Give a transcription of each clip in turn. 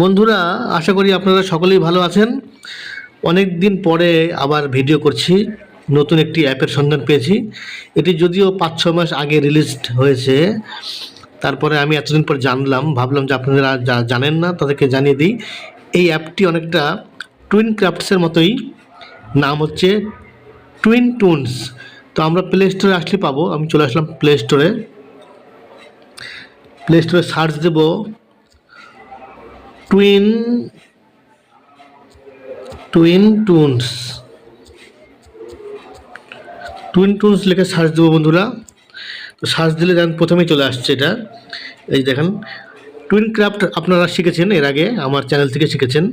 বন্ধুরা, আশা করি আপনারা সকলেই ভালো আছেন। অনেক দিন পরে আবার ভিডিও করছি, নতুন একটি অ্যাপের সন্ধান পেয়েছি। এটি যদিও পাঁচ ছ মাস আগে রিলিজ হয়েছে। তারপরে আমি এতদিন পর জানলাম, ভাবলাম যে আপনারা যা জানেন না, তাদেরকে জানিয়ে দিই। এই অ্যাপটি অনেকটা টুইন ক্রাফটসের মতোই, নাম হচ্ছে টুইন টুনস তো আমরা প্লে স্টোরে আসলে পাবো, আমি চলে আসলাম প্লে স্টোরে প্লে স্টোরে সার্চ দেবো। Twin twin toons twin toons লিখে সার্চ দেবো বন্ধুরা। তো সার্চ দিলে দেখেন প্রথমেই চলে আসছে এটা। এই দেখেন টুইন ক্রাফট আপনারা শিখেছেন এর আগে, আমার চ্যানেল থেকে শিখেছেন।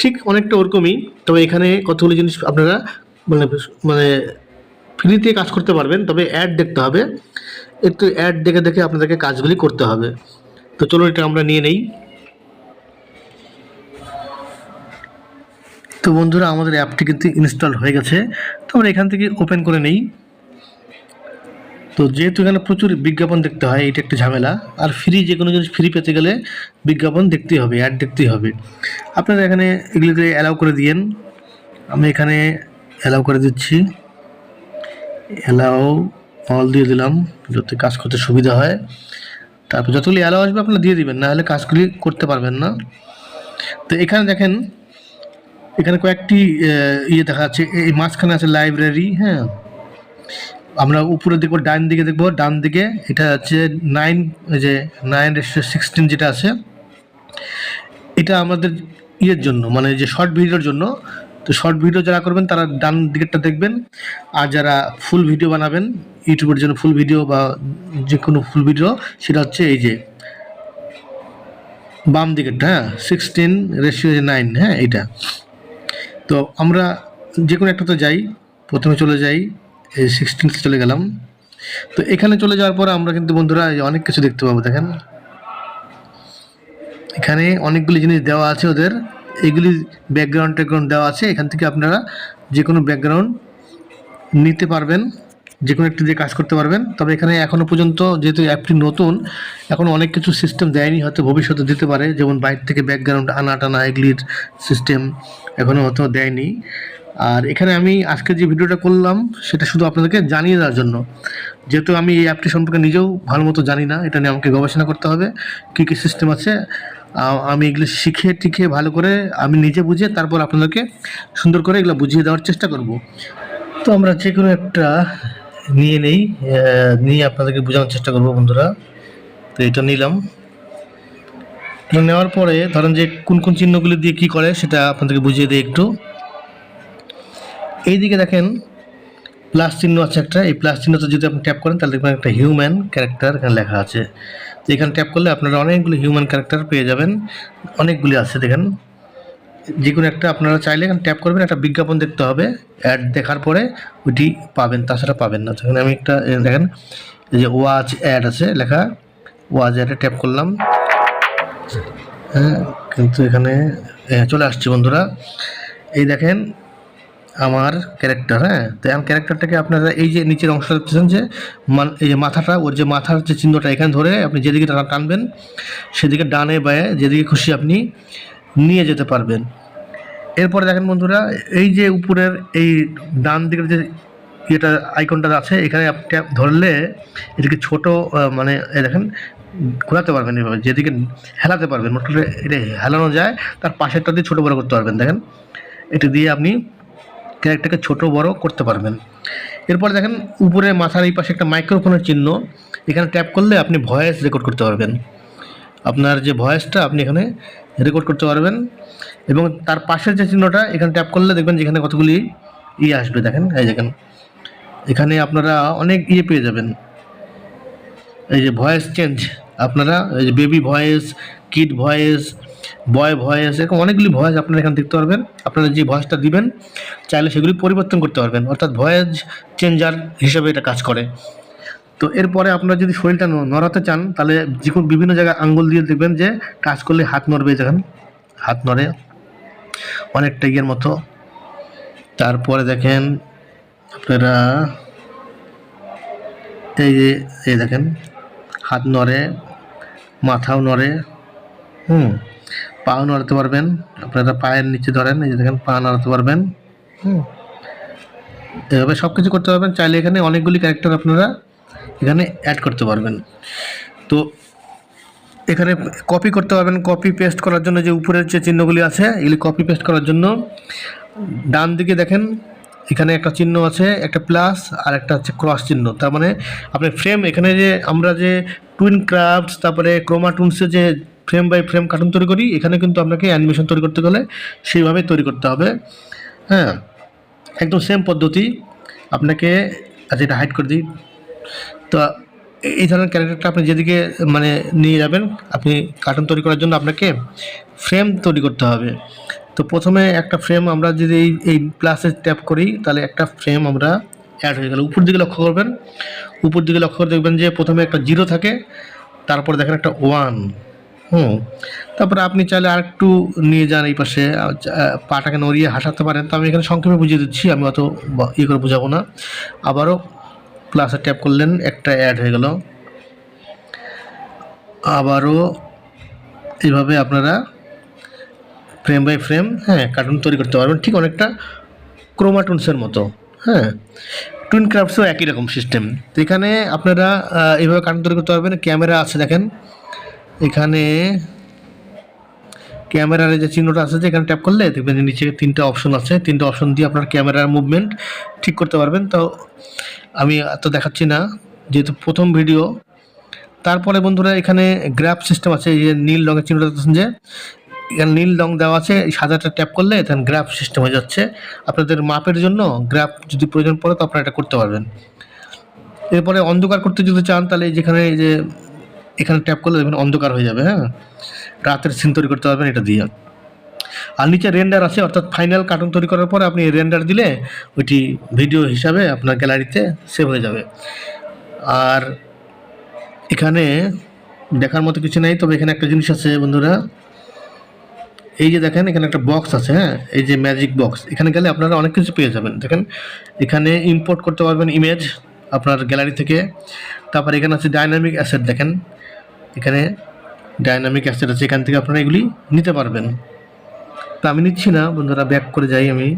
ঠিক অনেকটা ওরকমই, তবে এখানে কতগুলো জিনিস আপনারা মানে মানে ফ্রিতে কাজ করতে পারবেন, তবে অ্যাড দেখতে হবে। একটু অ্যাড দেখে দেখে আপনাদেরকে কাজগুলি করতে হবে। তো চলো এটা আমরা নিয়ে নেই। তো বন্ধুরা, আমাদের অ্যাপটি কিন্তু ইনস্টল হয়ে গেছে। তো আমরা এখান থেকে ওপেন করে নেই। তো যেহেতু এখানে প্রচুর বিজ্ঞাপন দেখতে হয়, এটা একটা ঝামেলা। আর ফ্রি যে কোনো জিনিস ফ্রি পেতে গেলে বিজ্ঞাপন দেখতেই হবে অ্যাড দেখতেই হবে। আপনারা এখানে এগুলিতে অ্যালাউ করে দিয়েন। আমি এখানে অ্যালাউ করে দিচ্ছি। অ্যালাউ অল দিয়ে দিলাম, যাতে কাজ করতে সুবিধা হয়। তারপর যতগুলি অ্যালাউ আসবে আপনারা দিয়ে দিবেন, না হলে কাজগুলি করতে পারবেন না। তো এখানে দেখেন এখানে কয়েকটি ইয়ে দেখা যাচ্ছে এই মাঝখানে আছে লাইব্রেরি হ্যাঁ। আমরা উপরে দেখব ডান দিকে দেখব, ডান দিকে, এটা হচ্ছে নাইন যে নাইন সিক্সটিন যেটা আছে, এটা আমাদের ইয়ের জন্য মানে যে শর্ট ভিডিওর জন্য। তো শর্ট ভিডিও যারা করবেন, তারা ডান দিকেরটা দেখবেন। আর যারা ফুল ভিডিও বানাবেন, ইউটিউবের জন্য ফুল ভিডিও বা যে কোনো ফুল ভিডিও সেটা হচ্ছে এই যে বাম দিকেরটা হ্যাঁ সিক্সটিন রেশিও নাইন হ্যাঁ এইটা। তো আমরা যে কোনো একটা তো যাই, প্রথমে চলে যাই, এই সিক্সটিন চলে গেলাম। তো এখানে চলে যাওয়ার পর আমরা কিন্তু বন্ধুরা অনেক কিছু দেখতে পাবো, দেখেন। এখানে অনেকগুলি জিনিস দেওয়া আছে ওদের। এগুলি ব্যাকগ্রাউন্ড ট্যাকগ্রাউন্ড দেওয়া আছে। এখান থেকে আপনারা যে কোনো ব্যাকগ্রাউন্ড নিতে পারবেন। যে কোনো একটি দিয়ে কাজ করতে পারবেন। তবে এখানে এখনও পর্যন্ত যেহেতু অ্যাপটি নতুন, এখন অনেক কিছু সিস্টেম দেয়নি, হয়তো ভবিষ্যতে দিতে পারে। যেমন বাইরে থেকে ব্যাকগ্রাউন্ড আনা টানা, এগুলির সিস্টেম এখনও হয়তো দেয়নি। আর এখানে আমি আজকে যে ভিডিওটা করলাম, সেটা শুধু আপনাদেরকে জানিয়ে দেওয়ার জন্য। যেহেতু আমি এই অ্যাপটি সম্পর্কে নিজেও ভালো মতো জানি না, এটা নিয়ে আমাকে গবেষণা করতে হবে, কী কী সিস্টেম আছে আমি এগুলো শিখে টিখে ভালো করে আমি নিজে বুঝে তারপর আপনাদেরকে সুন্দর করে এগুলো বুঝিয়ে দেওয়ার চেষ্টা করব। তো আমরা যে কোনো একটা নিয়ে নেই নিয়ে আপনাদেরকে বোঝানোর চেষ্টা করব বন্ধুরা। তো এটা নিলাম। নেওয়ার পরে ধরেন যে কোন কোন চিহ্নগুলি দিয়ে কি করে সেটা আপনাদেরকে বুঝিয়ে দিই একটু। এইদিকে দেখেন, প্লাস চিহ্ন আছে একটা। এই প্লাস চিহ্নতে যদি আপনি ট্যাপ করেন, তাহলে দেখবেন একটা হিউম্যান ক্যারেক্টার এখানে লেখা আছে। তো এখানে ট্যাপ করলে আপনারা অনেকগুলি হিউম্যান ক্যারেক্টার পেয়ে যাবেন। অনেকগুলি আছে দেখেন। যে কোনো একটা আপনারা চাইলে এখানে ট্যাপ করবেন, একটা বিজ্ঞাপন দেখতে হবে অ্যাড দেখার পরে ওইটি পাবেন, তাছাড়া পাবেন না। সেখানে আমি একটা দেখেন, এই যে ওয়াচ অ্যাড আছে, লেখা ওয়াচ অ্যাডে ট্যাপ করলাম। হ্যাঁ কিন্তু এখানে চলে আসছে বন্ধুরা। এই দেখেন, আমার ক্যারেক্টার হ্যাঁ তো এখন ক্যারেক্টারটাকে আপনারা এই যে নিচের অংশটা দেখতেছেন যে এই যে মাথাটা, ওর যে মাথার যে চিহ্নটা এখানে ধরে আপনি যেদিকে টানা- টানবেন, সেদিকে ডানে বায়ে যেদিকে খুশি আপনি নিয়ে যেতে পারবেন। এরপরে দেখেন বন্ধুরা, এই যে উপরের এই ডান দিকের যে ইয়েটা আইকনটা আছে, এখানে ট্যাপ ধরলে এদিকে ছোট মানে দেখেন, ঘোরাতে পারবেন এভাবে যেদিকে হেলাতে পারবেন, মোট এটা হেলানো যায়, তার পাশেরটা দিয়ে ছোটো বড় করতে পারবেন, দেখেন। এটা দিয়ে আপনি ক্যারেক্টারকে ছোট বড় করতে পারবেন। এরপর দেখেন উপরে মাথার এই পাশে একটা মাইক্রোফোনের চিহ্ন, এখানে ট্যাপ করলে আপনি ভয়েস রেকর্ড করতে পারবেন। আপনার যে ভয়েসটা আপনি এখানে রেকর্ড করতে পারবেন। এবং তার পাশের যে চিহ্নটা, এখানে ট্যাপ করলে দেখবেন যেখানে কতগুলি ইয়ে আসবে। দেখেন, এই দেখেন। এখানে আপনারা অনেক ইয়ে পেয়ে যাবেন। এই যে ভয়েস চেঞ্জ আপনারা এই যে baby voice kid voice boy voice এরকম অনেকগুলি ভয়েস আপনারা এখানে দেখতে পারবেন। আপনারা যে ভয়েসটা দিবেন, চাইলে সেগুলি পরিবর্তন করতে পারবেন। অর্থাৎ ভয়েস চেঞ্জার হিসেবে এটা কাজ করে। তো এরপরে আপনারা যদি শরীরটা নড়াতে চান, তাহলে যে কোনো বিভিন্ন জায়গায় আঙ্গুল দিয়ে দেখবেন যে কাজ করলে হাত নড়বে, দেখেন। হাত নড়ে অনেকটা ইয়ের মতো। তারপরে দেখেন আপনারা এই যে, এই দেখেন, হাত নড়ে, মাথাও নড়ে, হুম, পাও নড়াতে পারবেন। আপনারা পায়ের নিচে ধরেন, এই যে দেখেন, পা নাড়াতে পারবেন। হুম, এভাবে সব কিছু করতে পারবেন। চাইলে এখানে অনেকগুলি ক্যারেক্টার আপনারা এখানে অ্যাড করতে পারবেন। তো এখানে কপি করতে পারবেন। কপি পেস্ট করার জন্য যে উপরের যে চিহ্নগুলি আছে, এগুলি কপি পেস্ট করার জন্য ডান দিকে দেখেন, এখানে একটা চিহ্ন আছে, একটা প্লাস আর একটা হচ্ছে ক্রস চিহ্ন। তার মানে আপনি ফ্রেম এখানে যে আমরা যে টুইন ক্রাফটস তারপরে ক্রোমাটুনসে যে ফ্রেম বাই ফ্রেম কার্টুন তৈরি করি, এখানে কিন্তু আপনাকে অ্যানিমেশন তৈরি করতে গেলে সেইভাবে তৈরি করতে হবে। হ্যাঁ একদম সেম পদ্ধতি। আপনাকে আচ্ছা এটা হাইড করে দিই। তো এই ধরনের ক্যারেক্টারটা আপনি যেদিকে মানে নিয়ে যাবেন, আপনি কার্টুন তৈরি করার জন্য আপনাকে ফ্রেম তৈরি করতে হবে। তো প্রথমে একটা ফ্রেম আমরা যদি এই এই প্লাসে ট্যাপ করি, তাহলে একটা ফ্রেম আমরা অ্যাড হয়ে গেল। উপর দিকে লক্ষ্য করবেন, উপর দিকে লক্ষ্য করে দেখবেন যে প্রথমে একটা জিরো থাকে, তারপরে দেখেন একটা ওয়ান হুম, তারপরে আপনি চাইলে আর একটু নিয়ে যান এই পাশে পাটাকে নড়িয়ে হাসাতে পারেন। তো আমি এখানে সংক্ষেপে বুঝিয়ে দিচ্ছি, আমি অত ইয়ে করে বোঝাবো না। আবারও প্লাসে ট্যাপ করলেন একটা অ্যাড হয়ে গেল। আবারও এইভাবে আপনারা ফ্রেম বাই ফ্রেম হ্যাঁ কার্টুন তৈরি করতে পারবেন ঠিক অনেকটা ক্রোমাটুনসের মতো হ্যাঁ। টুইন ক্রাফটসও একই রকম সিস্টেম এখানে আপনারা আহ, এইভাবে কার্টুন তৈরি করতে পারবেন ক্যামেরা আছে দেখেন। এখানে ক্যামেরার যে চিহ্নটা আছে যে এখানে ট্যাপ করলে দেখবেন নিচে তিনটা অপশন আছে তিনটা অপশন দিয়ে আপনার ক্যামেরার মুভমেন্ট ঠিক করতে পারবেন। তো আমি এত দেখাচ্ছি না, যেহেতু প্রথম ভিডিও। তারপরে বন্ধুরা, এখানে গ্রাফ সিস্টেম আছে, এই যে নীল রঙের চিহ্নটা দেখছেন যে, এখানে নীল রং দেওয়া আছে সাদাটা ট্যাপ করলে এখানে গ্রাফ সিস্টেম হয়ে যাচ্ছে। আপনাদের মাপের জন্য গ্রাফ যদি প্রয়োজন পড়ে, তো আপনারা এটা করতে পারবেন। এরপরে অন্ধকার করতে যদি চান, তাহলে যেখানে যে এখানে ট্যাপ করলে দেখবেন অন্ধকার হয়ে যাবে হ্যাঁ? রাতের সিন তৈরি করতে পারবেন, এটা দিয়ে। আর নিচে রেন্ডার আছে, অর্থাৎ ফাইনাল কার্টুন তৈরি করার পরে আপনি রেন্ডার দিলে ওইটি ভিডিও হিসাবে আপনার গ্যালারিতে সেভ হয়ে যাবে। আর এখানে দেখার মতো কিছু নেই, তবে এখানে একটা জিনিস আছে বন্ধুরা। এই যে দেখেন, এখানে একটা বক্স আছে হ্যাঁ? এই যে ম্যাজিক বক্স এখানে গেলে আপনারা অনেক কিছু পেয়ে যাবেন। দেখেন, এখানে ইম্পোর্ট করতে পারবেন ইমেজ আপনার গ্যালারি থেকে। তারপর এখানে আছে ডাইনামিক অ্যাসেট দেখেন। এখানে ডাইনামিক অ্যাসেট আছে, এখান থেকে আপনারা এগুলি নিতে পারবেন। তো আমি নিচ্ছি না, বন্ধুরা ব্যাক করে যাই আমি।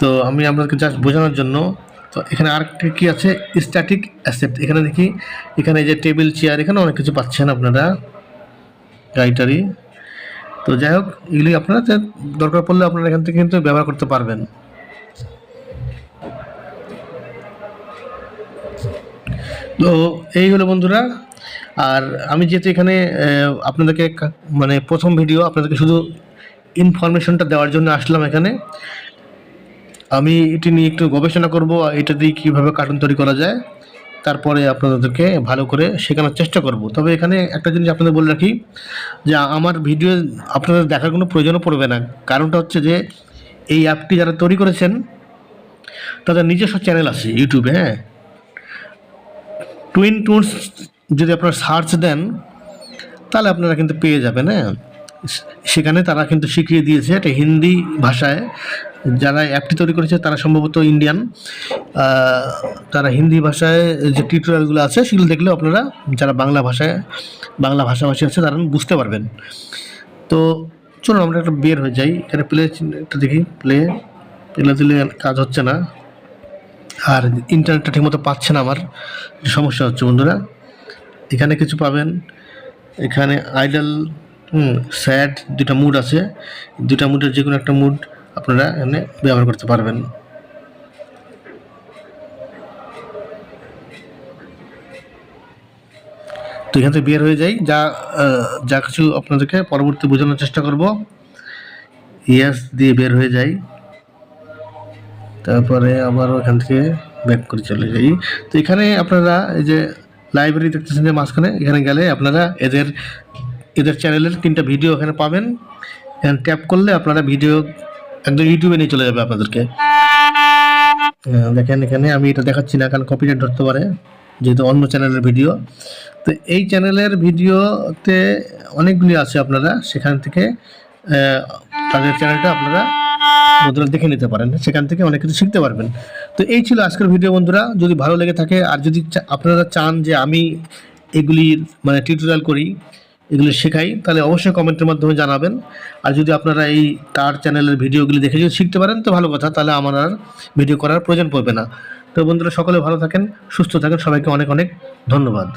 তো আমি আপনাদেরকে জাস্ট বোঝানোর জন্য, তো এখানে আর কি আছে? স্ট্যাটিক অ্যাসেট এখানে দেখি, এখানে যে টেবিল চেয়ার এখানে অনেক কিছু পাচ্ছেন আপনারা গাড়িটারি তো যাই হোক, এগুলি আপনারা দরকার পড়লে আপনারা এখান থেকে কিন্তু ব্যবহার করতে পারবেন। তো এই হলো বন্ধুরা আর আমি যেহেতু এখানে আপনাদেরকে মানে প্রথম ভিডিও আপনাদেরকে শুধু ইনফরমেশনটা দেওয়ার জন্য আসলাম এখানে। আমি এটি নিয়ে একটু গবেষণা করব এটা দিয়ে কীভাবে কার্টুন তৈরি করা যায়। তারপরে আপনাদেরকে ভালো করে শেখানোর চেষ্টা করব। তবে এখানে একটা জিনিস আপনাদের বলে রাখি, যে আমার ভিডিও আপনাদের দেখার কোনো প্রয়োজনও পড়বে না। কারণটা হচ্ছে যে, এই অ্যাপটি যারা তৈরি করেছেন, তাদের নিজস্ব চ্যানেল আছে ইউটিউবে হ্যাঁ? টুইন টুনস যদি আপনারা সার্চ দেন, তাহলে আপনারা কিন্তু পেয়ে যাবেন হ্যাঁ? সেখানে তারা কিন্তু শিখিয়ে দিয়েছে এটা হিন্দি ভাষায়। যারা অ্যাপটি তৈরি করেছে, তারা সম্ভবত ইন্ডিয়ান তারা হিন্দি ভাষায় যে টিউটোরিয়ালগুলো আছে, সেগুলো দেখলে আপনারা যারা বাংলা ভাষায়, বাংলা ভাষাভাষী আছে, তারা বুঝতে পারবেন। তো চলুন, আমরা একটা বের হয়ে যাই। এখানে প্লে একটা দেখি প্লে প্লে দিলে কাজ হচ্ছে না। আর ইন্টারনেটটা ঠিকমতো পাচ্ছে না আমার, সমস্যা হচ্ছে বন্ধুরা। এখানে কিছু পাবেন। এখানে আইডল হুম স্যাড দুটা মুড আছে। দুটা মুডের যে কোনো একটা মুড আপনারা এখানে ব্যবহার করতে পারবেন। তো এখান থেকে বের হয়ে যাই। যা যা কিছু আপনাদেরকে পরবর্তী বোঝানোর চেষ্টা করব। ইয়াস দিয়ে বের হয়ে যাই। তারপরে আবারও এখান থেকে ব্যাক করে চলে যাই। তো এখানে আপনারা এই যে লাইব্রেরি দেখতেছেন যে মাঝখানে, এখানে গেলে আপনারা এদের এদের চ্যানেলের তিনটা ভিডিও এখানে পাবেন। এখানে ট্যাপ করলে আপনারা ভিডিও একদম ইউটিউবে নিয়ে চলে যাবে আপনাদেরকে। দেখেন এখানে আমি এটা দেখাচ্ছি না, কারণ কপিরাইট ধরতে পারে, যেহেতু অন্য চ্যানেলের ভিডিও। তো এই চ্যানেলের ভিডিওতে অনেকগুলি আছে আপনারা, সেখান থেকে তাদের চ্যানেলটা আপনারা বন্ধুরা দেখে নিতে পারেন, সেখান থেকে অনেক কিছু শিখতে পারবেন। তো এই ছিল আজকের ভিডিও বন্ধুরা, যদি ভালো লেগে থাকে আর যদি আপনারা চান যে আমি এগুলির মানে টিউটোরিয়াল করি, এগুলো শেখাই, তাহলে অবশ্যই কমেন্টের মাধ্যমে জানাবেন। আর যদি আপনারা এই তার চ্যানেলের ভিডিওগুলি দেখে যদি শিখতে পারেন, তো ভালো কথা, তাহলে আমার আর ভিডিও করার প্রয়োজন পড়বে না। তো বন্ধুরা, সকলে ভালো থাকেন, সুস্থ থাকেন, সবাইকে অনেক অনেক ধন্যবাদ।